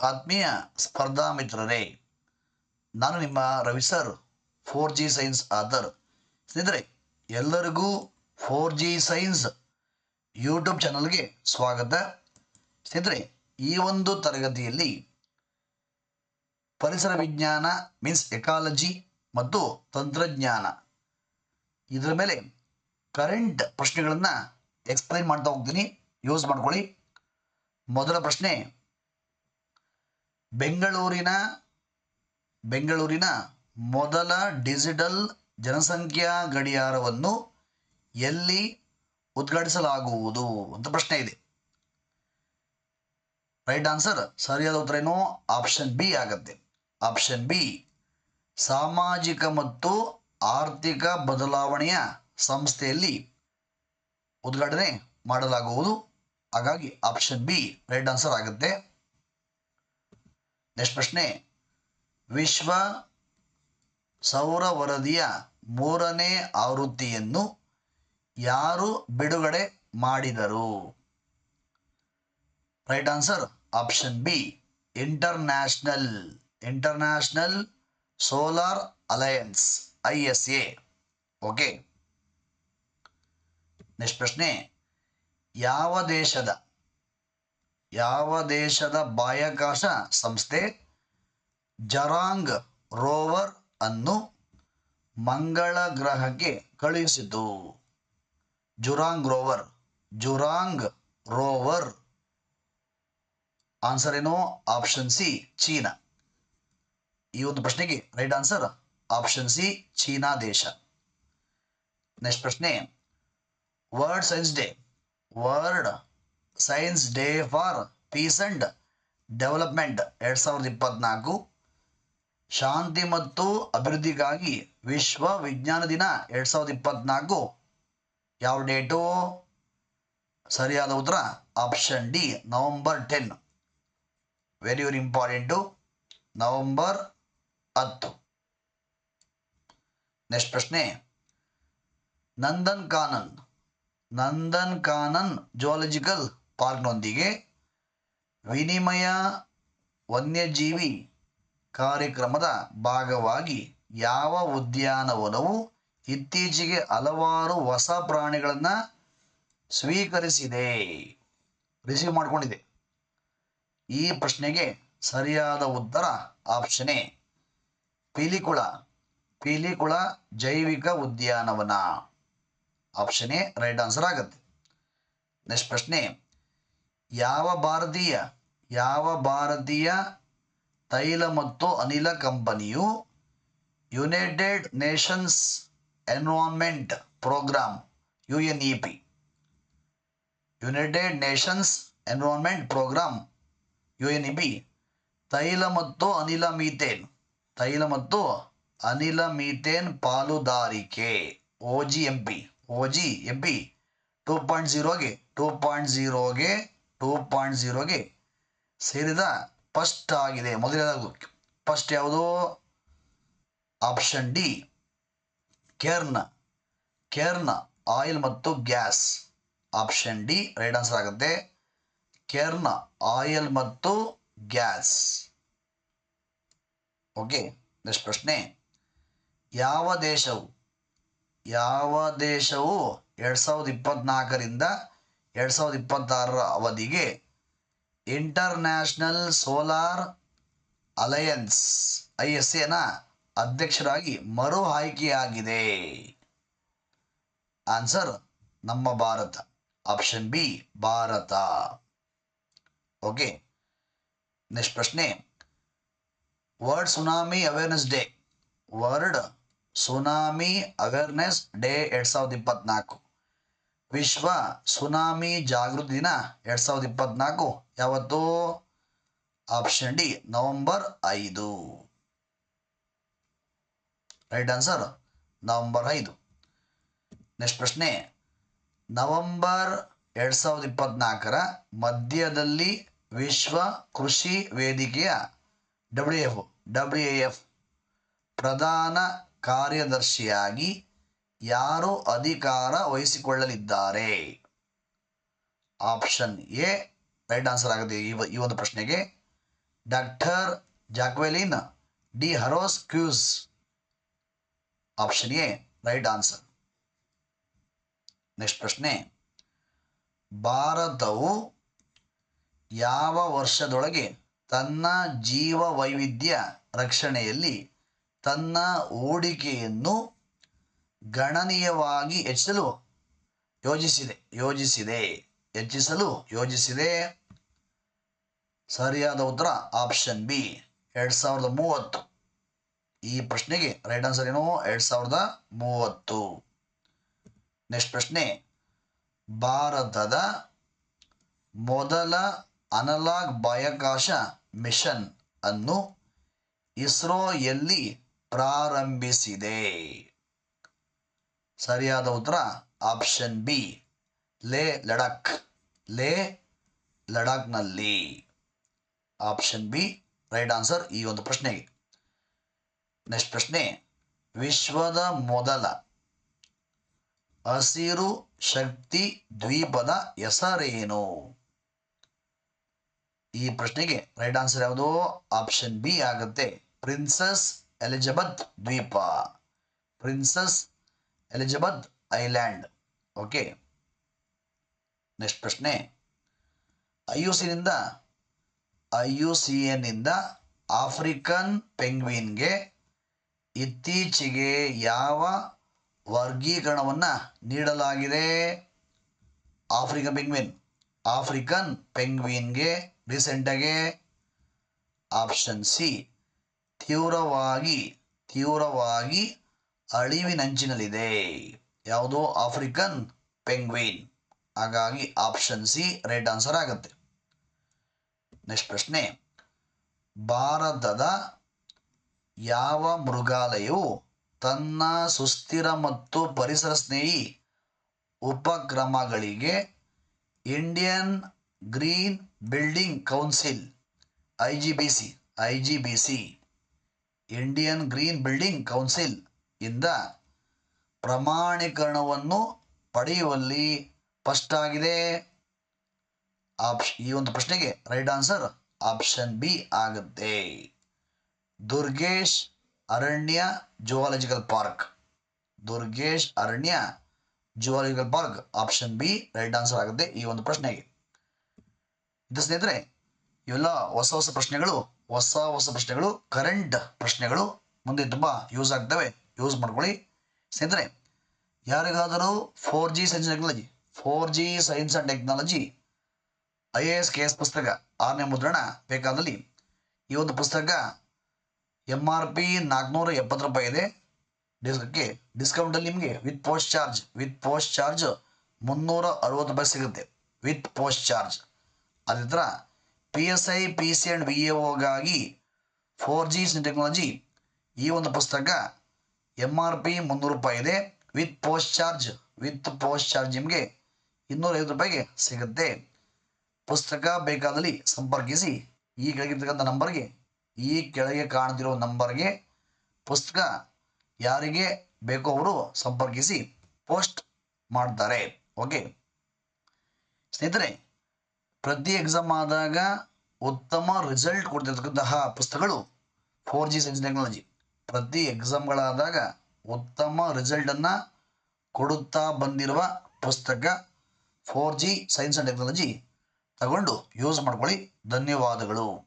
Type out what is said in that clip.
ಆತ್ಮೀಯ ಸ್ಪರ್ಧಾ ಮಿತ್ರರೇ, ನಾನು ನಿಮ್ಮ Ravi sir four G science ಆದರ್. ಸ್ನೇಹಿತರೆ, ಎಲ್ಲರಿಗೂ ಫೋರ್ ಜಿ ಸೈನ್ಸ್ ಯೂಟ್ಯೂಬ್ ಚಾನಲ್ಗೆ ಸ್ವಾಗತ. ಸ್ನೇಹಿತರೆ, ಈ ಒಂದು ತರಗತಿಯಲ್ಲಿ ಪರಿಸರ ವಿಜ್ಞಾನ ಮೀನ್ಸ್ ಎಕಾಲಜಿ ಮತ್ತು ತಂತ್ರಜ್ಞಾನ. ಇದರ ಮೇಲೆ ಕರೆಂಟ್ ಪ್ರಶ್ನೆಗಳನ್ನು ಎಕ್ಸ್ಪ್ಲೈನ್ ಮಾಡ್ತಾ ಹೋಗ್ತೀನಿ. ಯೂಸ್ ಮಾಡ್ಕೊಳ್ಳಿ. ಮೊದಲ ಪ್ರಶ್ನೆ ಬೆಂಗಳೂರಿನ ಬೆಂಗಳೂರಿನ ಮೊದಲ ಡಿಜಿಟಲ್ ಜನಸಂಖ್ಯಾ ಗಡಿಯಾರವನ್ನು ಎಲ್ಲಿ ಉದ್ಘಾಟಿಸಲಾಗುವುದು ಅಂತ ಪ್ರಶ್ನೆ ಇದೆ. ರೈಟ್ ಆನ್ಸರ್, ಸರಿಯಾದ ಉತ್ತರ ಏನು? ಆಪ್ಷನ್ ಬಿ ಆಗತ್ತೆ. ಆಪ್ಷನ್ ಬಿ, ಸಾಮಾಜಿಕ ಮತ್ತು ಆರ್ಥಿಕ ಬದಲಾವಣೆಯ ಸಂಸ್ಥೆಯಲ್ಲಿ ಉದ್ಘಾಟನೆ ಮಾಡಲಾಗುವುದು. ಹಾಗಾಗಿ ಆಪ್ಷನ್ ಬಿ ರೈಟ್ ಆನ್ಸರ್ ಆಗುತ್ತೆ. ನೆಕ್ಸ್ಟ್ ಪ್ರಶ್ನೆ. ವಿಶ್ವ ಸೌರ ವರದಿಯ ಮೂರನೇ ಆವೃತ್ತಿಯನ್ನು ಯಾರು ಬಿಡುಗಡೆ ಮಾಡಿದರು? Right answer option B, international. International solar alliance, I S A. Okay. Next ಪ್ರಶ್ನೆ, ಯಾವ ದೇಶದ ಯಾವ ದೇಶದ ಬಾಹ್ಯಾಕಾಶ ಸಂಸ್ಥೆ ಜರಾಂಗ್ ರೋವರ್ ಅನ್ನು ಮಂಗಳ ಗ್ರಹಕ್ಕೆ ಕಳುಹಿಸಿತು? Zhurong rover Zhurong rover. Answer ಏನು? Option C China. ಈ ಒಂದು ಪ್ರಶ್ನೆಗೆ right answer option C China ದೇಶ. ನೆಕ್ಸ್ಟ್ ಪ್ರಶ್ನೆ world science day world science day for peace and development ಎರಡು ಸಾವಿರದ ಇಪ್ಪತ್ನಾಲ್ಕು. ಶಾಂತಿ ಮತ್ತು ಅಭಿವೃದ್ಧಿಗಾಗಿ ವಿಶ್ವ ವಿಜ್ಞಾನ ದಿನ ಎರಡು ಸಾವಿರದ ಇಪ್ಪತ್ನಾಲ್ಕು. ಯಾವ ಡೇಟು? ಸರಿಯಾದ ಉತ್ತರ, option D, November ten. Very very important November ಹತ್ತು. ನೆಕ್ಸ್ಟ್ ಪ್ರಶ್ನೆ. ನಂದನ್ ಕಾನನ್. ನಂದನ್ ಕಾನನ್ ಜುವಾಲಜಿಕಲ್ ಪಾರ್ಕ್ನೊಂದಿಗೆ ವಿನಿಮಯ ವನ್ಯಜೀವಿ ಕಾರ್ಯಕ್ರಮದ ಭಾಗವಾಗಿ ಯಾವ ಉದ್ಯಾನವನವು ಇತ್ತೀಚೆಗೆ ಹಲವಾರು ಹೊಸ ಪ್ರಾಣಿಗಳನ್ನು ಸ್ವೀಕರಿಸಿದೆ? ರಿಸೀವ್ ಮಾಡಿಕೊಂಡಿದೆ. ಈ ಪ್ರಶ್ನೆಗೆ ಸರಿಯಾದ ಉತ್ತರ ಆಪ್ಷನ್ ಎ ಪಿಲಿಕುಳ. ಪಿಲಿಕುಳ ಜೈವಿಕ ಉದ್ಯಾನವನ. ಆಪ್ಷನ್ ಎ ರೈಟ್ ಆನ್ಸರ್ ಆಗುತ್ತೆ. ನೆಕ್ಸ್ಟ್ ಪ್ರಶ್ನೆ ಯಾವ ಭಾರತೀಯ ಯಾವ ಭಾರತೀಯ ತೈಲ ಮತ್ತು ಅನಿಲ ಕಂಪನಿಯು United Nations environment programme U N E P United Nations environment programme U N E P ತೈಲ ಮತ್ತು ಅನಿಲ ಮೀಥೇನ್, ತೈಲ ಮತ್ತು ಅನಿಲ ಮೀಥೇನ್ ಪಾಲುದಾರಿಕೆ O G M P O G M P two point ಜೀರೋಗೆ two point ಜೀರೋಗೆ ಟೂ ಪಾಯಿಂಟ್ ಜೀರೋಗೆ ಸೇರಿದ ಫಸ್ಟ್ ಆಗಿದೆ, ಮೊದಲನೇದಾಗು. ಫಸ್ಟ್ ಯಾವುದು? Option D Cairn Cairn oil ಮತ್ತು gas option D right answer ಆಗುತ್ತೆ. ಕೇರ್ನ ಆಯಿಲ್ ಮತ್ತು ಗ್ಯಾಸ್ ಓಕೆ ನೆಕ್ಸ್ಟ್ ಪ್ರಶ್ನೆ. ಯಾವ ದೇಶವು ಯಾವ ದೇಶವು ಎರಡು ಸಾವಿರದ ಇಪ್ಪತ್ನಾಲ್ಕರಿಂದ ಎರಡು ಸಾವಿರದ ಇಪ್ಪತ್ತಾರರ ಅವಧಿಗೆ international solar alliance I S ಎನ ಅಧ್ಯಕ್ಷರಾಗಿ ಮರು ಆಯ್ಕೆಯಾಗಿದೆ. ಆನ್ಸರ್, ನಮ್ಮ Bharat. Option B, Bharat. Okay, next ಪ್ರಶ್ನೆ. World tsunami awareness day. World tsunami awareness day ಎರಡ್ ಸಾವಿರದ ಇಪ್ಪತ್ನಾಲ್ಕು. ವಿಶ್ವ ಸುನಾಮಿ ಜಾಗೃತಿ ದಿನ ಎರಡ್ ಸಾವಿರದ ಇಪ್ಪತ್ನಾಲ್ಕು. ಯಾವತ್ತು? ಆಪ್ಷನ್ ಡಿ, ನವೆಂಬರ್ ಐದು. ರೈಟ್ ಆನ್ಸರ್, ನವೆಂಬರ್ ಐದು. ನೆಕ್ಸ್ಟ್ ಪ್ರಶ್ನೆ, ನವೆಂಬರ್ ಎರಡ್ ಸಾವಿರದ ಇಪ್ಪತ್ನಾಲ್ಕರ ಮಧ್ಯದಲ್ಲಿ ವಿಶ್ವ ಕೃಷಿ ವೇದಿಕೆಯ ಡಬ್ಲ್ಯೂ ಎಫ್ ಡಬ್ಲ್ಯೂ ಎಫ್ ಪ್ರಧಾನ ಕಾರ್ಯದರ್ಶಿಯಾಗಿ ಯಾರು ಅಧಿಕಾರ ವಹಿಸಿಕೊಳ್ಳಲಿದ್ದಾರೆ? ಆಪ್ಷನ್ ಎ, ರೈಟ್ ಆನ್ಸರ್ ಆಗುತ್ತೆ ಈ ಒಂದು ಪ್ರಶ್ನೆಗೆ. Doctor Jacqueline D ಹರೋಸ್ Qs. Option A, right answer. Next ಪ್ರಶ್ನೆ. ಭಾರತವು ಯಾವ ವರ್ಷದೊಳಗೆ ತನ್ನ ಜೀವ ವೈವಿಧ್ಯ ರಕ್ಷಣೆಯಲ್ಲಿ ತನ್ನ ಹೂಡಿಕೆಯನ್ನು ಗಣನೀಯವಾಗಿ ಹೆಚ್ಚಿಸಲು ಯೋಜಿಸಿದೆ ಯೋಜಿಸಿದೆ, ಹೆಚ್ಚಿಸಲು ಯೋಜಿಸಿದೆ. ಸರಿಯಾದ ಉತ್ತರ ಆಪ್ಷನ್ ಬಿ ಎರಡ್ ಸಾವಿರದ ಮೂವತ್ತು. ಈ ಪ್ರಶ್ನೆಗೆ ರೈಟ್ ಆನ್ಸರ್ ಏನು? ಎರಡ್ ಸಾವಿರದ ಮೂವತ್ತು. ನೆಕ್ಸ್ಟ್ ಪ್ರಶ್ನೆ, ಭಾರತದ ಮೊದಲ ಅನಲಾಗ್ ಬಾಹ್ಯಾಕಾಶ ಮಿಷನ್ ಅನ್ನು ಇಸ್ರೋ ಎಲ್ಲಿ ಪ್ರಾರಂಭಿಸಿದೆ. ಸರಿಯಾದ ಉತ್ತರ ಆಪ್ಷನ್ ಬಿ. ಲೇ ಲಡಾಖ್. ಲೇ ಲಡಾಖ್ನಲ್ಲಿ. ಆಪ್ಷನ್ ಬಿ, ರೈಟ್ ಆನ್ಸರ್ ಈ ಒಂದು ಪ್ರಶ್ನೆಗೆ. ನೆಕ್ಸ್ಟ್ ಪ್ರಶ್ನೆ, ವಿಶ್ವದ ಮೊದಲ ಹಸಿರು ಶಕ್ತಿ ದ್ವೀಪದ ಹೆಸರೇನು? ಈ ಪ್ರಶ್ನೆಗೆ ರೈಟ್ ಆನ್ಸರ್ ಯಾವುದು? ಆಪ್ಷನ್ ಬಿ ಆಗುತ್ತೆ. ಪ್ರಿನ್ಸಸ್ ಎಲಿಜಬೆತ್ ದ್ವೀಪ. Princess Elizabeth island okay next ಪ್ರಶ್ನೆ. ಐ ಯು ಸಿನಿಂದ ಐ ಯು ಸಿ ಎನ್ನಿಂದ ಆಫ್ರಿಕನ್ ಪೆಂಗ್ವಿನ್ಗೆ ಇತ್ತೀಚೆಗೆ ಯಾವ ವರ್ಗೀಕರಣವನ್ನು ನೀಡಲಾಗಿದೆ? African penguin. ಆಫ್ರಿಕನ್ ಪೆಂಗ್ವಿನ್ಗೆ ರೀಸೆಂಟಾಗೆ ಆಪ್ಷನ್ ಸಿ ತೀವ್ರವಾಗಿ ತೀವ್ರವಾಗಿ ಅಳಿವಿನಂಚಿನಲ್ಲಿದೆ ಯಾವುದು ಆಫ್ರಿಕನ್ ಪೆಂಗ್ವಿನ್. ಹಾಗಾಗಿ ಆಪ್ಷನ್ ಸಿ ರೈಟ್ ಆನ್ಸರ್ ಆಗುತ್ತೆ. ನೆಕ್ಸ್ಟ್ ಪ್ರಶ್ನೆ. ಭಾರತದ ಯಾವ ಮೃಗಾಲಯವು ತನ್ನ ಸುಸ್ಥಿರ ಮತ್ತು ಪರಿಸರ ಸ್ನೇಹಿ ಉಪಕ್ರಮಗಳಿಗೆ Indian green building council, I G B C, I G B C, Indian green building council. ಇಂದ ಪ್ರಮಾಣೀಕರಣವನ್ನು ಪಡೆಯುವಲ್ಲಿ ಫಸ್ಟ್ ಆಗಿದೆ. ಆಪ್ಷ ಈ ಒಂದು ಪ್ರಶ್ನೆಗೆ ರೈಟ್ ಆನ್ಸರ್ ಆಪ್ಷನ್ ಬಿ ಆಗುತ್ತೆ. ದುರ್ಗೇಶ್ ಅರಣ್ಯ zoological park Durgesh Aranya zoological park option B right answer ಆಗುತ್ತೆ ಈ ಒಂದು ಪ್ರಶ್ನೆಗೆ. ಇದು ಸ್ನೇಹಿತರೆ, ಇವೆಲ್ಲ ಹೊಸ ಹೊಸ ಪ್ರಶ್ನೆಗಳು, ಹೊಸ ಹೊಸ ಪ್ರಶ್ನೆಗಳು ಕರೆಂಟ್ ಪ್ರಶ್ನೆಗಳು ಮುಂದೆ ತುಂಬ ಯೂಸ್ ಆಗ್ತವೆ. ಯೂಸ್ ಮಾಡ್ಕೊಳ್ಳಿ. ಸ್ನೇಹಿತರೆ, ಯಾರಿಗಾದರೂ four G science technology four G science and technology I A S K S ಪುಸ್ತಕ, ಆರನೇ ಮುದ್ರಣ ಬೇಕಾದಲ್ಲಿ ಈ ಒಂದು ಪುಸ್ತಕ ಎಂ ಆರ್ ಪಿ ನಾಲ್ಕುನೂರ ಎಪ್ಪತ್ತು ರೂಪಾಯಿ ಇದೆ. ಡಿಸ್ಕಕ್ಕೆ ಡಿಸ್ಕೌಂಟಲ್ಲಿ ನಿಮಗೆ with post charge with post charge ಮುನ್ನೂರ ಅರವತ್ತು ರೂಪಾಯಿ ಸಿಗುತ್ತೆ. ವಿತ್ ಪೋಸ್ಟ್ ಚಾರ್ಜ್ ಅದೇ ಥರ P S I P C and V A four G technology ಈ ಒಂದು ಪುಸ್ತಕ ಎಂ ಆರ್ ಪಿ ಮುನ್ನೂರು ರೂಪಾಯಿ ಇದೆ. With post charge with post charge ನಿಮಗೆ ಇನ್ನೂರೈವತ್ತು ರೂಪಾಯಿಗೆ ಸಿಗುತ್ತೆ. ಪುಸ್ತಕ ಬೇಕಾದಲ್ಲಿ ಸಂಪರ್ಕಿಸಿ. ಈ ಕೆಳಗಿರ್ತಕ್ಕಂಥ ನಂಬರ್ಗೆ, ಈ ಕೆಳಗೆ ಕಾಣ್ತಿರೋ ನಂಬರ್ಗೆ ಪುಸ್ತಕ ಯಾರಿಗೆ ಬೇಕೋ ಅವರು ಸಂಪರ್ಕಿಸಿ ಪೋಸ್ಟ್ ಮಾಡ್ತಾರೆ. ಓಕೆ ಸ್ನೇಹಿತರೆ, ಪ್ರತಿ ಎಕ್ಸಾಮ್ ಆದಾಗ ಉತ್ತಮ ರಿಸಲ್ಟ್ ಕೊಡ್ತಿರ್ತಕ್ಕಂತಹ ಪುಸ್ತಕಗಳು ಫೋರ್ ಜಿ ಸೈನ್ಸ್ ಟೆಕ್ನಾಲಜಿ ಪ್ರತಿ ಎಕ್ಸಾಮ್ಗಳಾದಾಗ ಉತ್ತಮ ರಿಸಲ್ಟನ್ನು ಕೊಡುತ್ತಾ ಬಂದಿರುವ ಪುಸ್ತಕ four G science and technology ತಗೊಂಡು ಯೂಸ್ ಮಾಡ್ಕೊಳ್ಳಿ. ಧನ್ಯವಾದಗಳು.